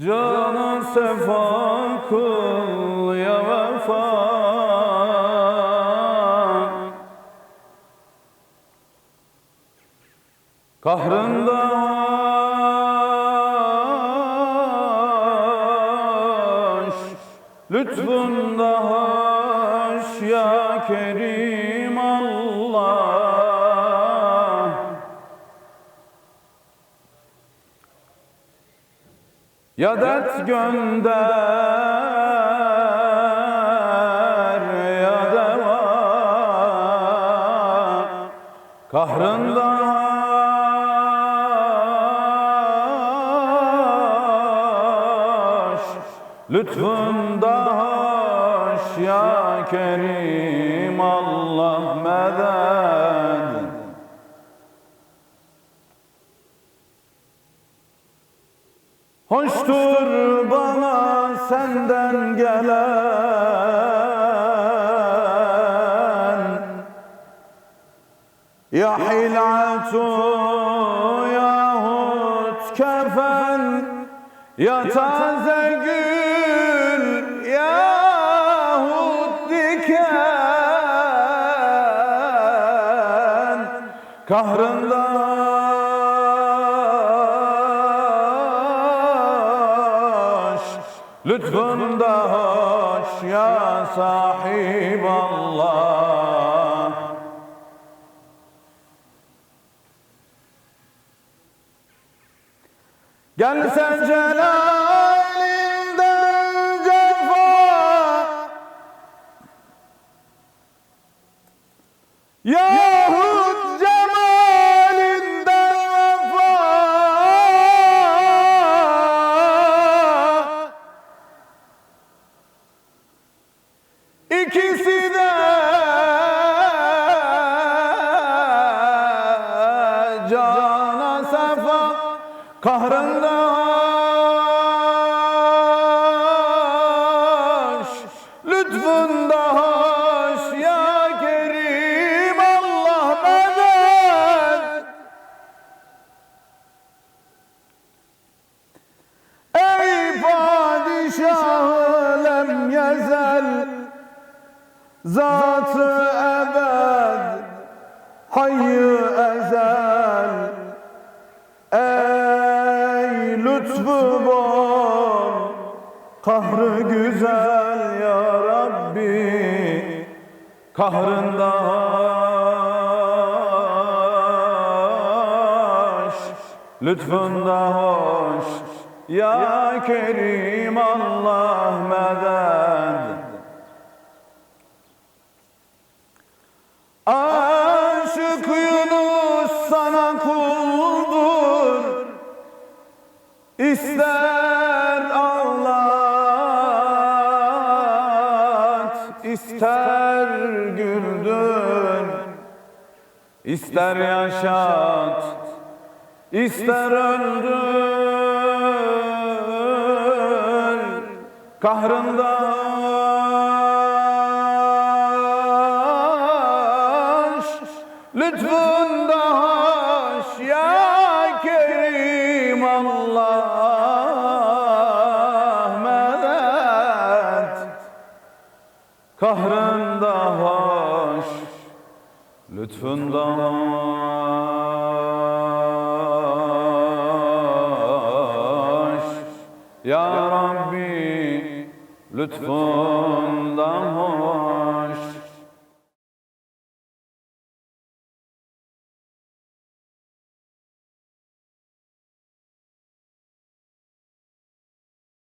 Canı sefa kıl ya vefa Kahrında haş Lütfunda haş ya Kerim Allah Ya dert gönder ya deva Kahrında haş Lütfunda haş ya Kerim Allah medet Hoştur bana senden gelen. Ya hilatu yahut kefen Ya taze gül yahut diken. Kahrında haş Lütfunda haş ya sahib Allah. Gelse celalinden cefa. Yahut kahrında haş lütfunda haş ya Kerim Allah medet. Ey padişahı lem yezel Zatı ebed Hayyı ezel lütfu bol Kahrı güzel ya Rabbi Kahrında hoş Lütfunda hoş. Ya Kerim Allah medet İster ağlat ister güldür İster yaşat ister öldür Kahrında haş Kahrında haş Lütfunda haş Ya Rabbi lütfunda hoş